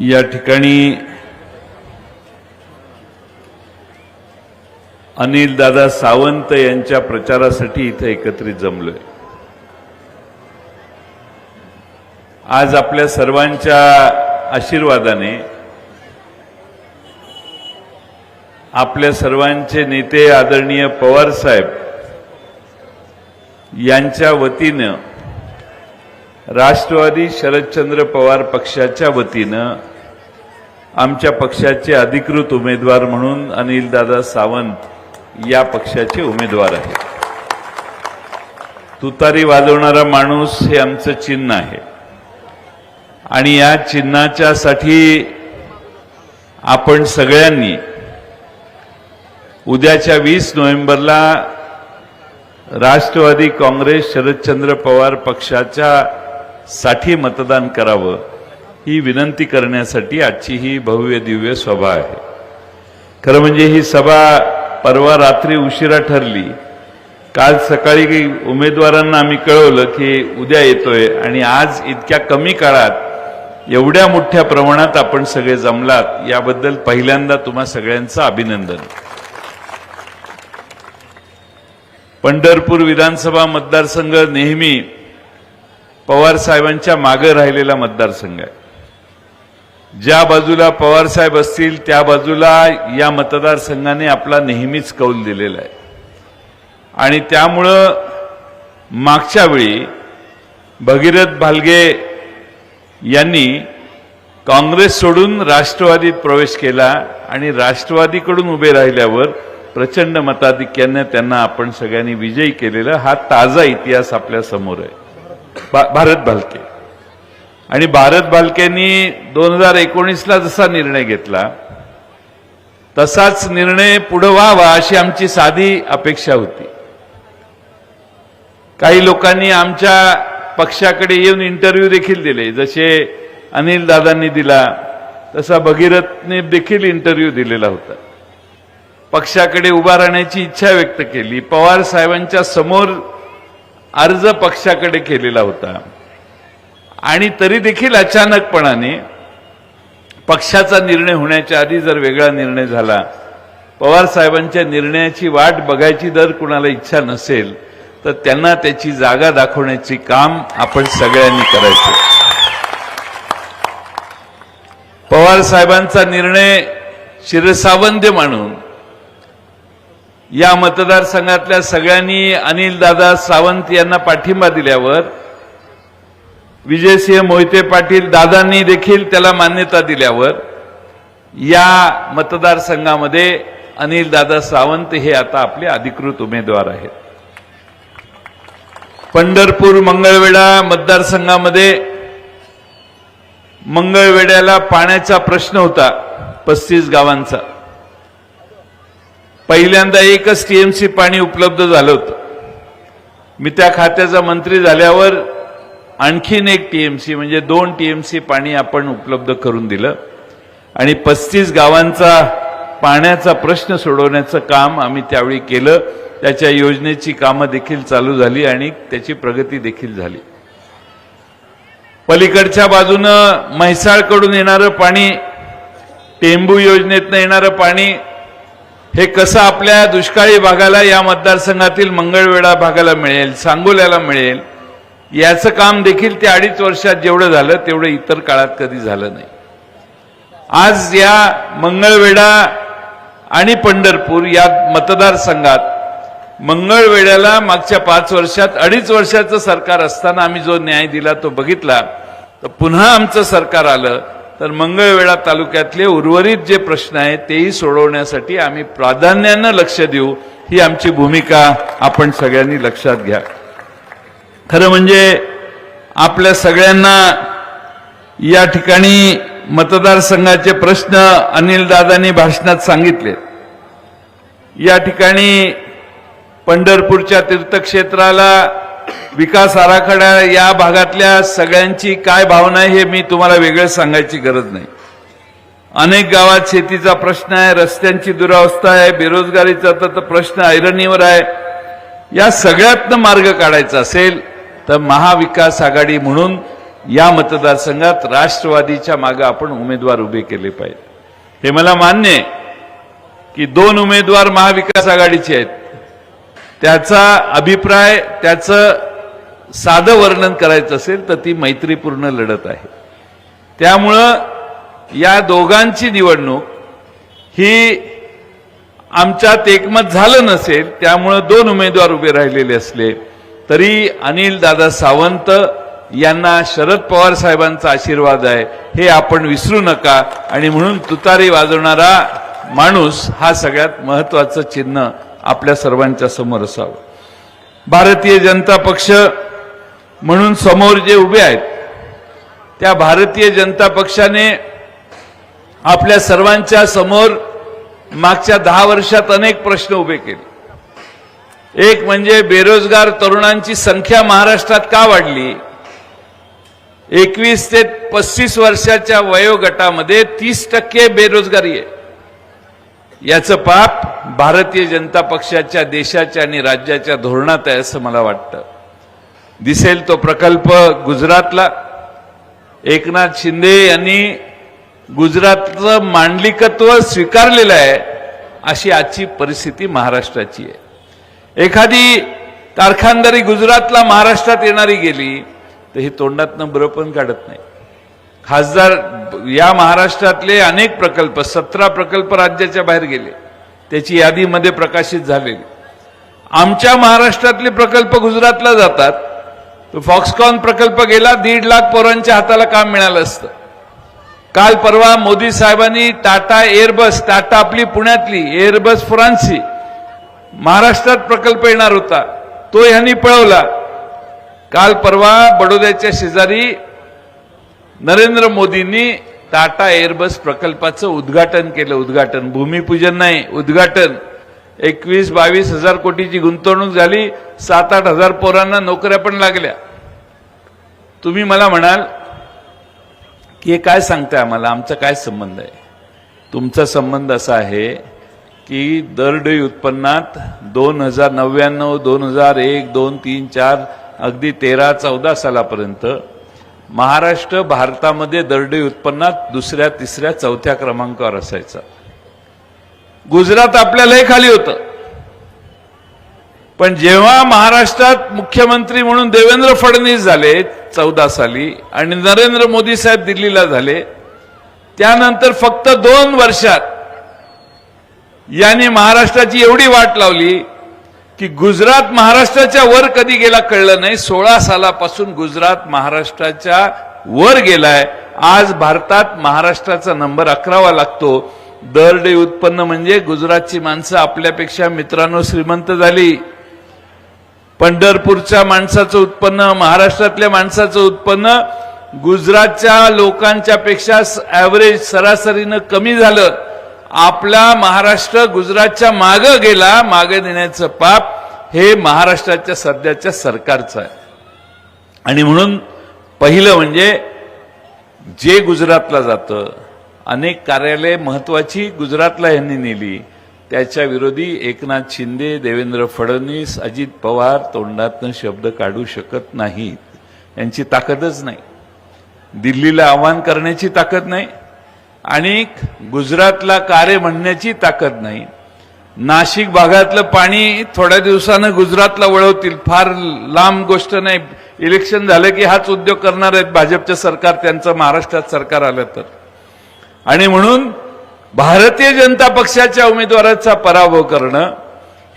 या ठिकाणी अनिल दादा सावंत यांच्या प्रचारासाठी इथं एकत्रित जमलोय. आज आपल्या सर्वांच्या आशीर्वादाने आपल्या सर्वांचे नेते आदरणीय पवार साहेब यांच्या वतीनं राष्ट्रवादी शरदचंद्र पवार पक्षाच्या वतीनं आमच्या पक्षाचे अधिकृत उमेदवार म्हणून अनिलदादा सावंत या पक्षाचे उमेदवार आहेत. तुतारी वाजवणारा माणूस हे आमचं चिन्ह आहे. आणि या चिन्हाच्या साठी आपण सगळ्यांनी उद्याच्या वीस नोव्हेंबरला राष्ट्रवादी काँग्रेस शरदचंद्र पवार पक्षाच्या साठी मतदान करावं. ही विनंती करण्यासाठी आजची ही भव्य दिव्य सभा आहे. खरं म्हणजे ही सभा परवा रात्री उशिरा ठरली. काल सकाळी उमेदवारांना आम्ही कळवलं की उद्या येतोय आणि आज इतक्या कमी काळात एवढ्या मोठ्या प्रमाणात आपण सगळे जमलात याबद्दल पहिल्यांदा तुम्हा सगळ्यांचं अभिनंदन. पंढरपूर विधानसभा मतदारसंघ नेहमी पवार साहेबांच्या मागे राहिलेला मतदारसंघ आहे. ज्या बाजूला पवार साहेब असतील त्या बाजूला या मतदारसंघाने आपला नेहमीच कौल दिलेला आहे. आणि त्यामुळं मागच्या वेळी भगीरथ भालगे यांनी काँग्रेस सोडून राष्ट्रवादीत प्रवेश केला आणि राष्ट्रवादीकडून उभे राहिल्यावर प्रचंड मताधिक्याने त्यांना आपण सगळ्यांनी विजयी केलेला हा ताजा इतिहास आपल्यासमोर आहे. भारत भालके. आणि भारत बालक्यांनी दोन हजार एकोणीसला जसा निर्णय घेतला तसाच निर्णय पुढं व्हावा अशी आमची साधी अपेक्षा होती. काही लोकांनी आमच्या पक्षाकडे येऊन इंटरव्ह्यू देखील दिले. जसे अनिल दादांनी दिला तसा भगीरथने देखील इंटरव्ह्यू दिलेला होता. पक्षाकडे उभा राहण्याची इच्छा व्यक्त केली. पवार साहेबांच्या समोर अर्ज पक्षाकडे केलेला होता. आणि तरी देखील अचानकपणाने पक्षाचा निर्णय होण्याच्या आधी जर वेगळा निर्णय झाला पवार साहेबांच्या निर्णयाची वाट बघायची जर कुणाला इच्छा नसेल तर त्यांना त्याची जागा दाखवण्याचे काम आपण सगळ्यांनी करायचं. पवार साहेबांचा निर्णय शिरसावंद्य मानून या मतदारसंघातल्या सगळ्यांनी अनिल दादा सावंत यांना पाठिंबा दिल्यावर विजयसिंह मोहिते पाटील दादांनी देखील त्याला मान्यता दिल्यावर या मतदारसंघामध्ये अनिल दादा सावंत हे आता आपले अधिकृत उमेदवार आहेत. पंढरपूर मंगळवेढा मतदारसंघामध्ये मंगळवेड्याला पाण्याचा प्रश्न होता पस्तीस गावांचा. पहिल्यांदा एकच टीएमसी पाणी उपलब्ध झालं होतं. मी त्या खात्याचा मंत्री झाल्यावर आणखीन एक टीएमसी म्हणजे दोन टीएमसी पाणी आपण उपलब्ध करून दिलं. आणि पस्तीस गावांचा पाण्याचा प्रश्न सोडवण्याचं काम आम्ही त्यावेळी केलं. त्याच्या योजनेची कामं देखील चालू झाली आणि त्याची प्रगती देखील झाली. पलीकडच्या बाजूनं म्हैसाळकडून येणारं पाणी टेंबू योजनेतनं येणारं पाणी हे कसं आपल्या दुष्काळी भागाला या मतदारसंघातील मंगळवेढा भागाला मिळेल सांगोल्याला मिळेल याचं काम देखील त्या अडीच वर्षात जेवढं झालं तेवढं इतर काळात कधी झालं नाही. आज या मंगळवेढा आणि पंढरपूर या मतदारसंघात मंगळवेढ्याला मागच्या पाच वर्षात अडीच वर्षाचं सरकार असताना आम्ही जो न्याय दिला तो बघितला तर पुन्हा आमचं सरकार आलं तर मंगळवेढा तालुक्यातले उर्वरित जे प्रश्न आहेत तेही सोडवण्यासाठी आम्ही प्राधान्यानं लक्ष देऊ ही आमची भूमिका. आपण सगळ्यांनी लक्षात घ्या. खरं म्हणजे आपल्या सगळ्यांना या ठिकाणी मतदारसंघाचे प्रश्न अनिल दादांनी भाषणात सांगितले. या ठिकाणी पंढरपूरच्या तीर्थक्षेत्राला विकास आराखडा या भागातल्या सगळ्यांची काय भावना आहे हे मी तुम्हाला वेगळं सांगायची गरज नाही. अनेक गावात शेतीचा प्रश्न आहे रस्त्यांची दुरावस्था आहे बेरोजगारीचा तर तर प्रश्न ऐरणीवर आहे. या सगळ्यातनं मार्ग काढायचा असेल तर महाविकास आघाडी म्हणून या मतदारसंघात राष्ट्रवादीच्या मागे आपण उमेदवार उभे केले पाहिजे. हे मला मान्य आहे की दोन उमेदवार महाविकास आघाडीचे आहेत. त्याचा अभिप्राय त्याचं साधं वर्णन करायचं असेल तर ती मैत्रीपूर्ण लढत आहे. त्यामुळं या दोघांची निवडणूक ही आमच्यात एकमत झालं नसेल त्यामुळं दोन उमेदवार उभे राहिलेले असले तरी अनिल दादा सावंत यांना शरद पवार साहेबांचा आशीर्वाद आहे. हे आपण विसरू नका. आणि म्हणून तुतारी वाजवणारा माणूस हा सगळ्यात महत्वाचं चिन्ह आपल्या सर्वांच्या समोर असावं. भारतीय जनता पक्ष म्हणून समोर जे उभे आहेत त्या भारतीय जनता पक्षाने आपल्या सर्वांच्या समोर मागच्या दहा वर्षात अनेक प्रश्न उभे केले. एक म्हणजे बेरोजगार तरुणांची संख्या महाराष्ट्रात का वाढली? एकवीस ते पस्तीस वर्षाच्या वयोगटामध्ये तीस टक्के बेरोजगारी आहे. याचं पाप भारतीय जनता पक्षाच्या देशाच्या आणि राज्याच्या धोरणात आहे असं मला वाटतं. दिसेल तो प्रकल्प गुजरातला. एकनाथ शिंदे यांनी गुजरातचं मांडलिकत्व स्वीकारलेलं आहे अशी आजची परिस्थिती महाराष्ट्राची आहे. एखादी कारखानदारी गुजरातला महाराष्ट्रात येणारी गेली तर ही तोंडातनं बरं पण काढत नाही. खासदार या महाराष्ट्रातले अनेक प्रकल्प सतरा प्रकल्प राज्याच्या बाहेर गेले. त्याची यादीमध्ये प्रकाशित झालेली. आमच्या महाराष्ट्रातले प्रकल्प गुजरातला जातात. तो फॉक्सकॉन प्रकल्प गेला दीड लाख पोरांच्या हाताला काम मिळालं असतं. काल परवा मोदी साहेबांनी टाटा एअरबस टाटा आपली पुण्यातली एअरबस फ्रान्सची महाराष्ट्रात प्रकल्प येणार होता. तो ह्यांनी पळवला. काल परवा बडोद्याच्या शेजारी नरेंद्र मोदींनी टाटा एअरबस प्रकल्पाचं उद्घाटन केलं. उद्घाटन भूमिपूजन नाही उद्घाटन. एकवीस बावीस हजार कोटीची गुंतवणूक झाली. सात आठ हजार पोरांना नोकऱ्या पण लागल्या. तुम्ही मला म्हणाल की हे काय सांगताय आम्हाला? आमचा काय संबंध आहे? तुमचा संबंध असा आहे की दरडोई उत्पन्नात दोन हजार नव्याण्णव दोन हजार एक दोन तीन चार अगदी तेरा चौदा सालापर्यंत महाराष्ट्र भारतामध्ये दरडोई उत्पन्नात दुसऱ्या तिसऱ्या चौथ्या क्रमांकावर असायचा. गुजरात आपल्यालाही खाली होतं. पण जेव्हा महाराष्ट्रात मुख्यमंत्री म्हणून देवेंद्र फडणवीस झाले चौदा साली आणि नरेंद्र मोदी साहेब दिल्लीला झाले त्यानंतर फक्त दोन वर्षात याने महाराष्ट्राची एवढी वाट लावली की गुजरात महाराष्ट्राच्या वर कधी गेला कळलं नाही. सोळा सालापासून गुजरात महाराष्ट्राच्या वर गेलाय. आज भारतात महाराष्ट्राचा नंबर अकरावा लागतो. दर डे उत्पन्न म्हणजे गुजरातची माणसं आपल्यापेक्षा मित्रांनो श्रीमंत झाली. पंढरपूरच्या माणसाचं उत्पन्न महाराष्ट्रातल्या माणसाचं उत्पन्न गुजरातच्या लोकांच्या पेक्षा ॲव्हरेज सरासरीनं कमी झालं. आपला महाराष्ट्र गुजरातच्या मागं गेला मागे देण्याचं पाप हे महाराष्ट्राच्या सध्याच्या सरकारचं आहे. आणि म्हणून पहिलं म्हणजे जे गुजरातला जातं अनेक कार्यालय महत्वाची गुजरातला यांनी नेली. त्याच्या विरोधी एकनाथ शिंदे देवेंद्र फडणवीस अजित पवार तोंडातनं शब्द काढू शकत नाहीत. यांची ताकदच नाही. दिल्लीला आव्हान करण्याची ताकद नाही. आणि गुजरातला कारे म्हणण्याची ताकद नाही. नाशिक भागातलं पाणी थोड्या दिवसानं गुजरातला वळवतील. फार लांब गोष्ट नाही. इलेक्शन झालं की हाच उद्योग करणार आहेत भाजपचं सरकार त्यांचं महाराष्ट्रात सरकार आलं तर. आणि म्हणून भारतीय जनता पक्षाच्या उमेदवाराचा पराभव करणं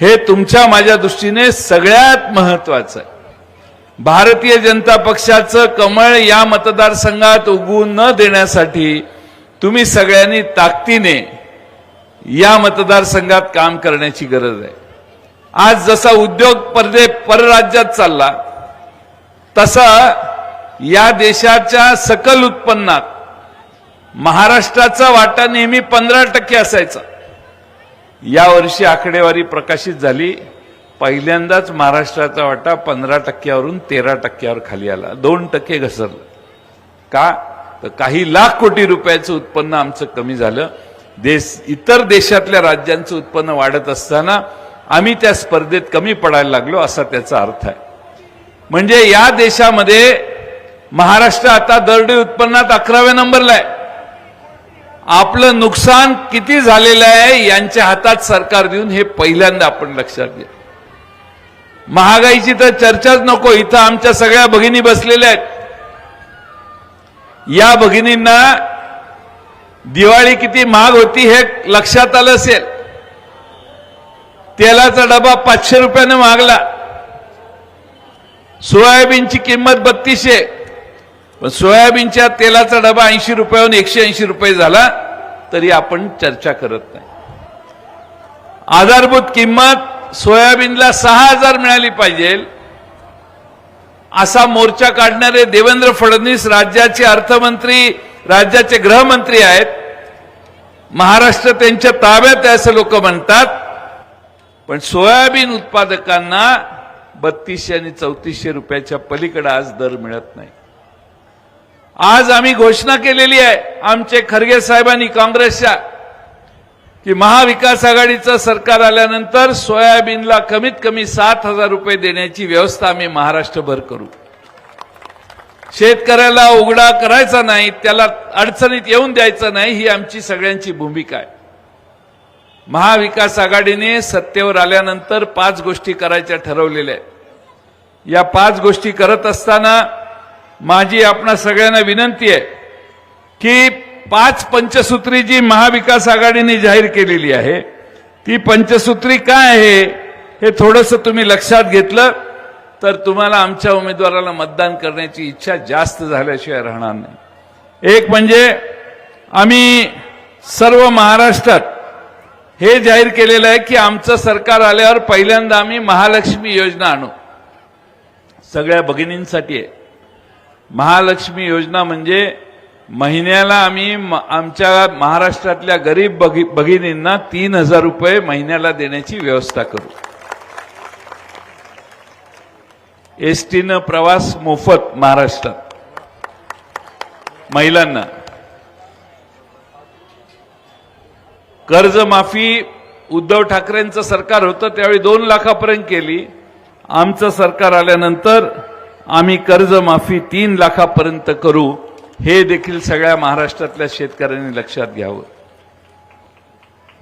हे तुमच्या माझ्या दृष्टीने सगळ्यात महत्वाचं आहे. भारतीय जनता पक्षाचं कमळ या मतदारसंघात उगवून न देण्यासाठी तुम्ही सगळ्यांनी ताकदीने या मतदारसंघात काम करण्याची गरज आहे. आज जसा उद्योग परदे परराज्यात चालला तसा या देशाच्या सकल उत्पन्नात महाराष्ट्राचा वाटा नेहमी पंधरा टक्के असायचा. यावर्षी आकडेवारी प्रकाशित झाली पहिल्यांदाच महाराष्ट्राचा वाटा पंधरा टक्क्यावरून तेरा टक्क्यावर खाली आला. दोन टक्के घसरलं. का? तर काही लाख कोटी रुपयाचं उत्पन्न आमचं कमी झालं. देश इतर देशातल्या राज्यांचं उत्पन्न वाढत असताना आम्ही त्या स्पर्धेत कमी पडायला लागलो असा त्याचा अर्थ आहे. म्हणजे या देशामध्ये महाराष्ट्र आता दरडी उत्पन्नात अकराव्या नंबरला आहे. आपलं नुकसान किती झालेलं आहे यांच्या हातात सरकार देऊन हे पहिल्यांदा आपण लक्षात घ्या. महागाईची तर चर्चाच नको इथं आमच्या सगळ्या भगिनी बसलेल्या आहेत. या भगिनींना दिवाळी किती महाग होती हे लक्षात आलं असेल. तेलाचा डबा पाचशे रुपयाने मागला सोयाबीनची किंमत बत्तीसशे. पण सोयाबीनच्या तेलाचा डबा ऐंशी रुपयाहून एकशे ऐंशी रुपये झाला तरी आपण चर्चा करत नाही. आधारभूत किंमत सोयाबीनला सहा हजार मिळाली पाहिजे. असा मोर्चा काढणारे देवेंद्र फडणवीस राज्याचे अर्थमंत्री राज्याचे गृहमंत्री आहेत. महाराष्ट्र त्यांच्या ताब्यात आहे असं लोक म्हणतात. पण सोयाबीन उत्पादकांना बत्तीसशे आणि चौतीसशे रुपयाच्या पलीकडे आज दर मिळत नाही. आज आम्ही घोषणा केलेली आहे आमचे खरगे साहेबांनी काँग्रेसच्या की महाविकास आघाडीचं सरकार आल्यानंतर सोयाबीनला कमीत कमी सात हजार रुपये देण्याची व्यवस्था आम्ही महाराष्ट्रभर करू. शेतकऱ्याला उघडा करायचा नाही त्याला अडचणीत येऊन द्यायचं नाही ही आमची सगळ्यांची भूमिका आहे. महाविकास आघाडीने सत्तेवर आल्यानंतर पाच गोष्टी करायच्या ठरवलेल्या आहेत. या पाच गोष्टी करत असताना माझी आपणा सगळ्यांना विनंती आहे की पाच पंचसूत्री जी महाविकास आघाडीने जाहीर केलेली आहे ती पंचसूत्री काय आहे हे थोडंसं तुम्ही लक्षात घेतलं तर तुम्हाला आमच्या उमेदवाराला मतदान करण्याची इच्छा जास्त झाल्याशिवाय राहणार नाही. एक म्हणजे आम्ही सर्व महाराष्ट्रात हे जाहीर केलेलं आहे की आमचं सरकार आल्यावर पहिल्यांदा आम्ही महालक्ष्मी योजना आणू. सगळ्या भगिनींसाठी आहे. महालक्ष्मी योजना म्हणजे महिन्याला आम्ही आमच्या महाराष्ट्रातल्या गरीब भगी भगिनींना तीन हजार रुपये महिन्याला देण्याची व्यवस्था करू. एस टीनं प्रवास मोफत महाराष्ट्रात. महिलांना. कर्जमाफी उद्धव ठाकरेंचं सरकार होतं त्यावेळी दोन लाखापर्यंत केली. आमचं सरकार आल्यानंतर आम्ही कर्जमाफी तीन लाखापर्यंत करू. हे देखील सगळ्या महाराष्ट्रातल्या शेतकऱ्यांनी लक्षात घ्यावं.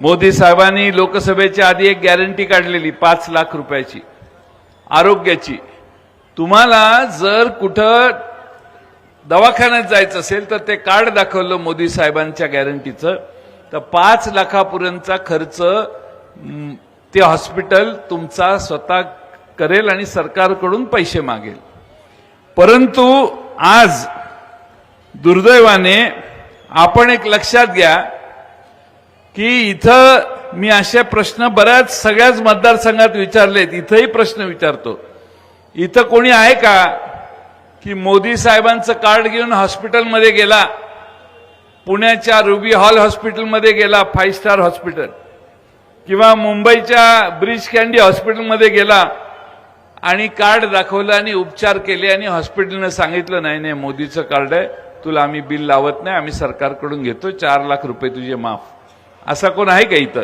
मोदी साहेबांनी लोकसभेच्या आधी एक गॅरंटी काढलेली पाच लाख रुपयाची आरोग्याची. तुम्हाला जर कुठं दवाखान्यात जायचं असेल तर ते कार्ड दाखवलं मोदी साहेबांच्या गॅरंटीचं तर पाच लाखापर्यंतचा खर्च ते हॉस्पिटल तुमचा स्वतः करेल आणि सरकारकडून पैसे मागेल. परंतु आज दुर्दैवाने आपण एक लक्षात घ्या की इथं मी असे प्रश्न बऱ्याच सगळ्याच मतदारसंघात विचारलेत इथंही प्रश्न विचारतो. इथं कोणी आहे का की मोदी साहेबांचं कार्ड घेऊन हॉस्पिटलमध्ये गेला? पुण्याच्या रुबी हॉल हॉस्पिटलमध्ये गेला फाईव्ह स्टार हॉस्पिटल. किंवा मुंबईच्या ब्रिज कॅन्डी हॉस्पिटलमध्ये गेला आणि कार्ड दाखवलं आणि उपचार केले आणि हॉस्पिटलनं सांगितलं नाही नाही मोदीचं कार्ड आहे. तुला आम्ही बिल लावत नाही आम्ही सरकारकडून घेतो चार लाख रुपये तुझे माफ. असा कोण आहे का इथं?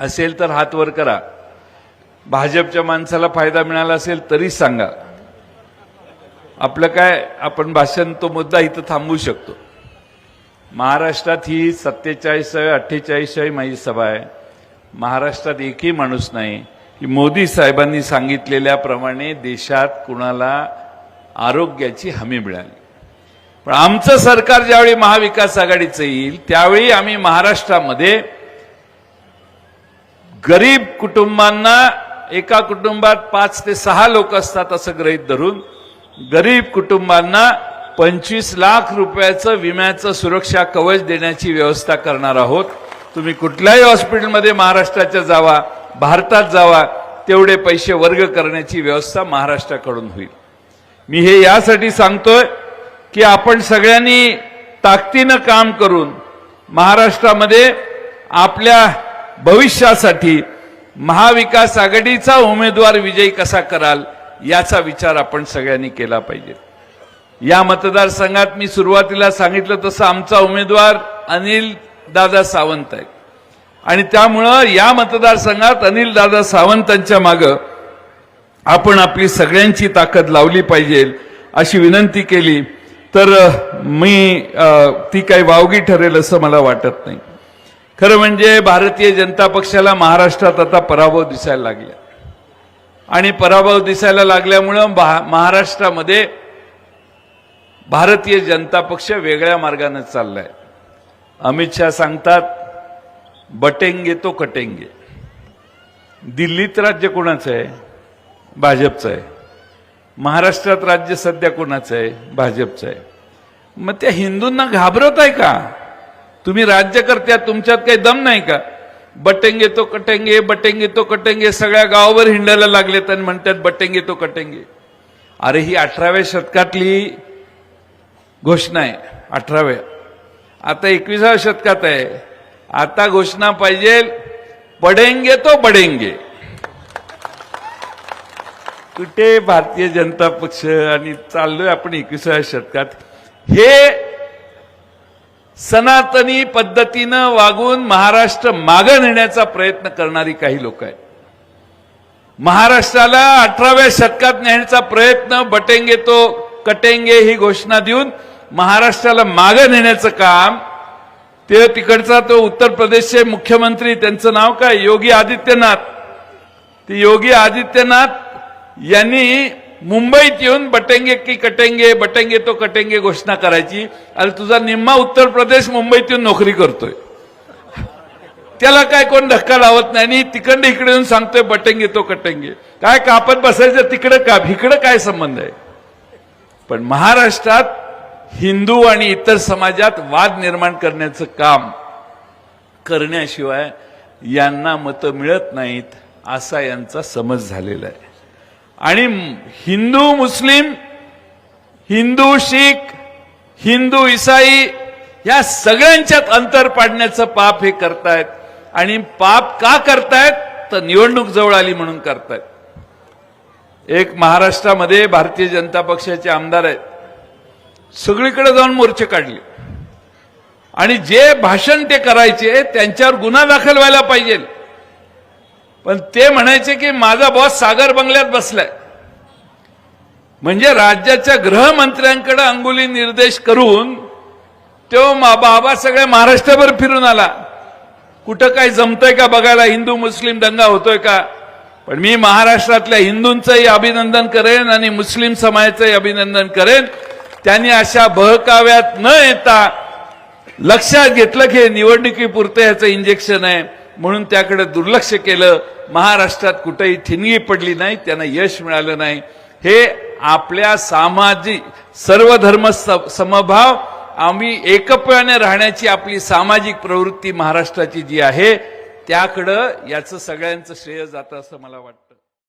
असेल तर हात वर करा. भाजपच्या माणसाला फायदा मिळाला असेल तरी सांगा. आपलं काय आपण भाषण तो मुद्दा इथं थांबवू शकतो. महाराष्ट्रात ही सत्तेचाळीसावी अठ्ठेचाळीसावी माझी सभा आहे. महाराष्ट्रात एकही माणूस नाही. की मोदी साहेबांनी सांगितलेल्याप्रमाणे देशात कुणाला आरोग्याची हमी मिळाली. पण आमचं सरकार ज्यावेळी महाविकास आघाडीचं येईल त्यावेळी आम्ही महाराष्ट्रामध्ये गरीब कुटुंबांना एका कुटुंबात पाच ते सहा लोक असतात असं गृहीत धरून गरीब कुटुंबांना पंचवीस लाख रुपयाचं विम्याचं सुरक्षा कवच देण्याची व्यवस्था करणार आहोत. तुम्ही कुठल्याही हॉस्पिटलमध्ये महाराष्ट्राच्या जावा भारतात जावा तेवढे पैसे वर्ग करण्याची व्यवस्था महाराष्ट्राकडून होईल. मी हे यासाठी सांगतोय की आपण सगळ्यांनी ताकदीनं काम करून महाराष्ट्रामध्ये आपल्या भविष्यासाठी महाविकास आघाडीचा उमेदवार विजयी कसा कराल याचा विचार आपण सगळ्यांनी केला पाहिजे. या मतदारसंघात मी सुरुवातीला सांगितलं तसं आमचा उमेदवार अनिल दादा सावंत आहे. आणि त्यामुळं या मतदारसंघात अनिल दादा सावंतांच्या मागं आपण आपली सगळ्यांची ताकद लावली पाहिजे अशी विनंती केली. तर मी ती काही वावगी ठरेल असं मला वाटत नाही. खरं म्हणजे भारतीय जनता पक्षाला महाराष्ट्रात आता पराभव दिसायला लागला. आणि पराभव दिसायला लागल्यामुळं भा- महाराष्ट्रामध्ये भारतीय जनता पक्ष वेगळ्या मार्गाने चाललाय. अमित शहा सांगतात बटेंगे तो कटेंगे. दिल्लीत राज्य कोणाचं आहे? भाजपचं आहे. महाराष्ट्रात राज्य सध्या कोणाचं आहे? भाजपचं आहे. मग त्या हिंदूंना घाबरत आहे का? तुम्ही राज्यकर्त्या तुमच्यात काही दम नाही का? बटेंगे तो कटेंगे बटेंगे तो कटेंगे सगळ्या गावावर हिंडायला लागलेत आणि म्हणतात बटेंगे तो कटेंगे. अरे ही अठराव्या शतकातली घोषणा आहे अठराव्या. आता एकविसाव्या शतकात आहे. आता घोषणा पाहिजे पडेंगे तो बडेंगे. कुठे भारतीय जनता पक्ष आणि चाललोय आपण एकविसाव्या शतकात हे सनातनी पद्धतीनं वागून महाराष्ट्र मागं नेण्याचा प्रयत्न करणारी काही लोक आहेत. महाराष्ट्राला अठराव्या शतकात नेण्याचा प्रयत्न बटेंगे तो कटेंगे ही घोषणा देऊन महाराष्ट्राला मागं नेण्याचं काम ते तिकडचा तो उत्तर प्रदेशचे मुख्यमंत्री त्यांचं नाव काय? योगी आदित्यनाथ. ते योगी आदित्यनाथ यांनी मुंबईत येऊन बटेंगे की कटेंगे बटेंगे तो कटेंगे घोषणा करायची. आणि तुझा निम्मा उत्तर प्रदेश मुंबईत येऊन नोकरी करतोय. त्याला काय कोण धक्का लावत नाही. आणि तिकडे इकडे येऊन सांगतोय बटेंगे तो कटेंगे. काय कापत बसायचं तिकडे का? इकडं काय संबंध आहे? पण महाराष्ट्रात हिंदू आणि इतर समाजात वाद निर्माण करण्याचं काम करण्याशिवाय यांना मतं मिळत नाहीत असा यांचा समज झालेला आहे. आणि हिंदू मुस्लिम हिंदू शीख हिंदू इसाई या सगळ्यांच्यात अंतर पाडण्याचं पाप हे करतायत. आणि पाप का करतायत? तर निवडणूक जवळ आली म्हणून करतायत. एक महाराष्ट्रामध्ये भारतीय जनता पक्षाचे आमदार आहेत. सगळीकडे जाऊन मोर्चे काढले. आणि जे भाषण ते करायचे त्यांच्यावर गुन्हा दाखल व्हायला पाहिजे. पण ते म्हणायचे की माझा बॉस सागर बंगल्यात बसलाय. म्हणजे राज्याच्या गृहमंत्र्यांकडे अंगुली निर्देश करून तो मा- बाबा सगळ्या महाराष्ट्रभर फिरून आला. कुठं काय जमतंय का बघायला? हिंदू मुस्लिम दंगा होतोय का? पण मी महाराष्ट्रातल्या हिंदूंचंही अभिनंदन करेन आणि मुस्लिम समाजाचंही अभिनंदन करेन. त्यांनी अशा बहकाव्यात न येता लक्षात घेतलं की हे निवडणुकीपुरतं याचं इंजेक्शन आहे. म्हणून त्याकडे दुर्लक्ष केलं. महाराष्ट्रात कुठेही ठिणगी पडली नाही त्यांना यश मिळालं नाही. हे आपल्या सामाजिक सर्व धर्म समभाव आम्ही एकप्याने राहण्याची आपली सामाजिक प्रवृत्ती महाराष्ट्राची जी आहे त्याकडं याचं सगळ्यांचं श्रेय जातं असं मला वाटतं.